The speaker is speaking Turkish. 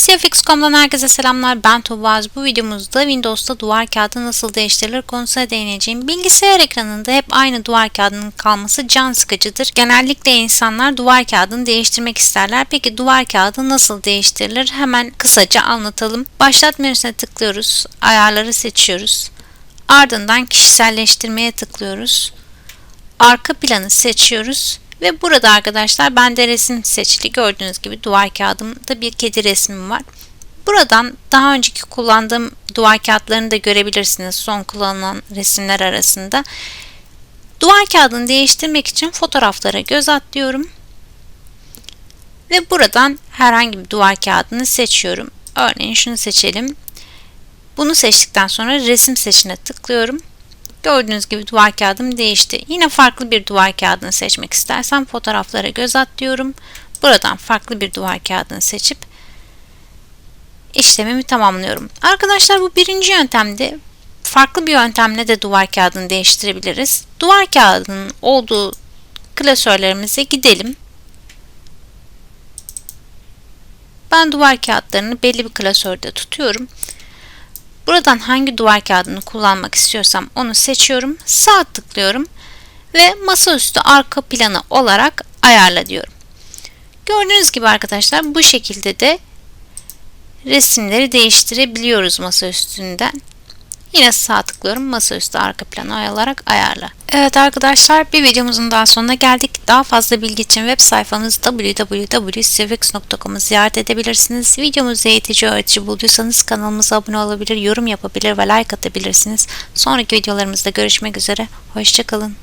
CFX.com'dan herkese selamlar. Ben Tuğba. Bu videomuzda Windows'ta duvar kağıdı nasıl değiştirilir konusuna değineceğim. Bilgisayar ekranında hep aynı duvar kağıdının kalması can sıkıcıdır. Genellikle insanlar duvar kağıdını değiştirmek isterler. Peki duvar kağıdı nasıl değiştirilir? Hemen kısaca anlatalım. Başlat menüsüne tıklıyoruz. Ayarları seçiyoruz. Ardından kişiselleştirmeye tıklıyoruz. Arka planı seçiyoruz. Ve burada arkadaşlar bende resim seçili. Gördüğünüz gibi duvar kağıdımda bir kedi resmim var. Buradan daha önceki kullandığım duvar kağıtlarını da görebilirsiniz son kullanılan resimler arasında. Duvar kağıdını değiştirmek için fotoğraflara göz atlıyorum. Ve buradan herhangi bir duvar kağıdını seçiyorum. Örneğin şunu seçelim. Bunu seçtikten sonra resim seçine tıklıyorum. Gördüğünüz gibi duvar kağıdım değişti. Yine farklı bir duvar kağıdını seçmek istersem fotoğraflara göz at diyorum. Buradan farklı bir duvar kağıdını seçip işlemimi tamamlıyorum. Arkadaşlar bu birinci yöntemde farklı bir yöntemle de duvar kağıdını değiştirebiliriz. Duvar kağıdının olduğu klasörlerimize gidelim. Ben duvar kağıtlarını belli bir klasörde tutuyorum. Buradan hangi duvar kağıdını kullanmak istiyorsam onu seçiyorum. Sağ tıklıyorum ve masaüstü arka planı olarak ayarla diyorum. Gördüğünüz gibi arkadaşlar bu şekilde de resimleri değiştirebiliyoruz masaüstünden. Yine sağ tıklıyorum masaüstü arka planı olarak ayarla. Evet arkadaşlar bir videomuzun daha sonuna geldik. Daha fazla bilgi için web sayfamız www.cvx.com'u ziyaret edebilirsiniz. Videomuzu eğitici öğretici bulduysanız kanalımıza abone olabilir, yorum yapabilir ve like atabilirsiniz. Sonraki videolarımızda görüşmek üzere. Hoşçakalın.